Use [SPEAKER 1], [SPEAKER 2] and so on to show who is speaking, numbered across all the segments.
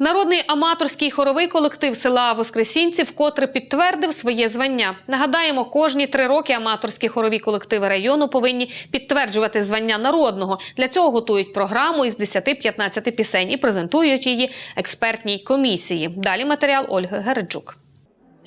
[SPEAKER 1] Народний аматорський хоровий колектив села Воскресінці вкотре підтвердив своє звання. Нагадаємо, кожні три роки аматорські хорові колективи району повинні підтверджувати звання народного. Для цього готують програму із 10-15 пісень і презентують її експертній комісії. Далі матеріал Ольги Гереджук.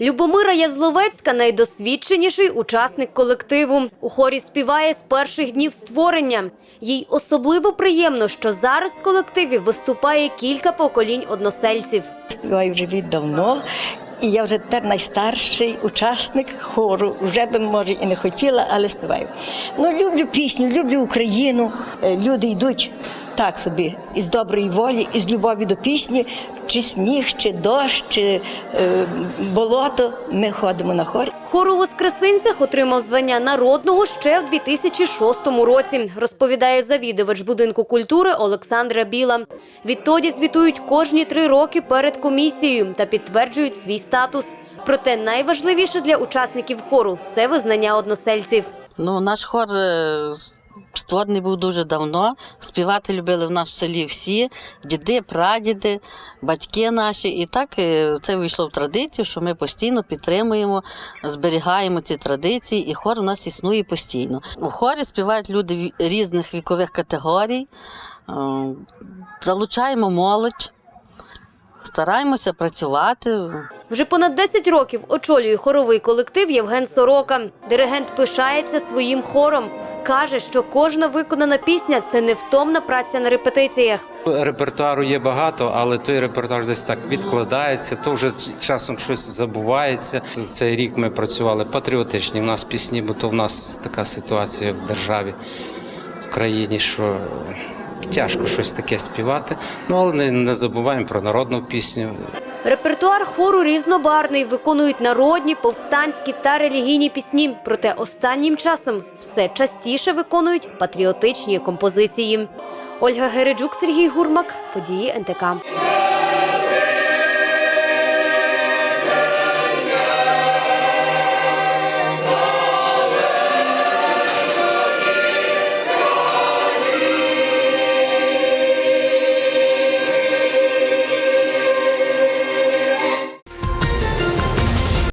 [SPEAKER 2] Любомира Язловецька найдосвідченіший учасник колективу. У хорі співає з перших днів створення. Їй особливо приємно, що зараз в колективі виступає кілька поколінь односельців.
[SPEAKER 3] Співаю вже віддавно. І я вже тепер найстарший учасник хору. Вже би, може, і не хотіла, але співаю. Ну, люблю пісню, люблю Україну. Е, Люди йдуть так собі, із доброї волі, із любові до пісні, чи сніг, чи дощ, чи е, болото. Ми ходимо на хор.
[SPEAKER 2] Хор у Воскресинцях отримав звання народного ще в 2006 році, розповідає завідувач будинку культури Олександра Біла. Відтоді звітують кожні три роки перед комісією та підтверджують свій статус. Проте найважливіше для учасників хору це визнання односельців.
[SPEAKER 4] Ну, наш хор е, створений був дуже давно. Співати любили в нас в селі всі, діди, прадіди, батьки наші. І так е, це вийшло в традицію, що ми постійно підтримуємо, зберігаємо ці традиції, і хор у нас існує постійно. У хорі співають люди різних вікових категорій, е, залучаємо молодь, стараємося працювати.
[SPEAKER 2] Вже понад 10 років очолює хоровий колектив Євген Сорока. Диригент пишається своїм хором. Каже, що кожна виконана пісня це невтомна праця на репетиціях.
[SPEAKER 5] Репертуару є багато, але той репертуар десь так відкладається, то вже часом щось забувається. Цей рік ми працювали патріотичні. У нас пісні, бо то в нас така ситуація в державі, в країні, що тяжко щось таке співати. Ну але не, не забуваємо про народну пісню.
[SPEAKER 2] Репертуар хору різнобарний, виконують народні, повстанські та релігійні пісні. Проте останнім часом все частіше виконують патріотичні композиції. Ольга Гереджук, Сергій Гурмак, події НТК.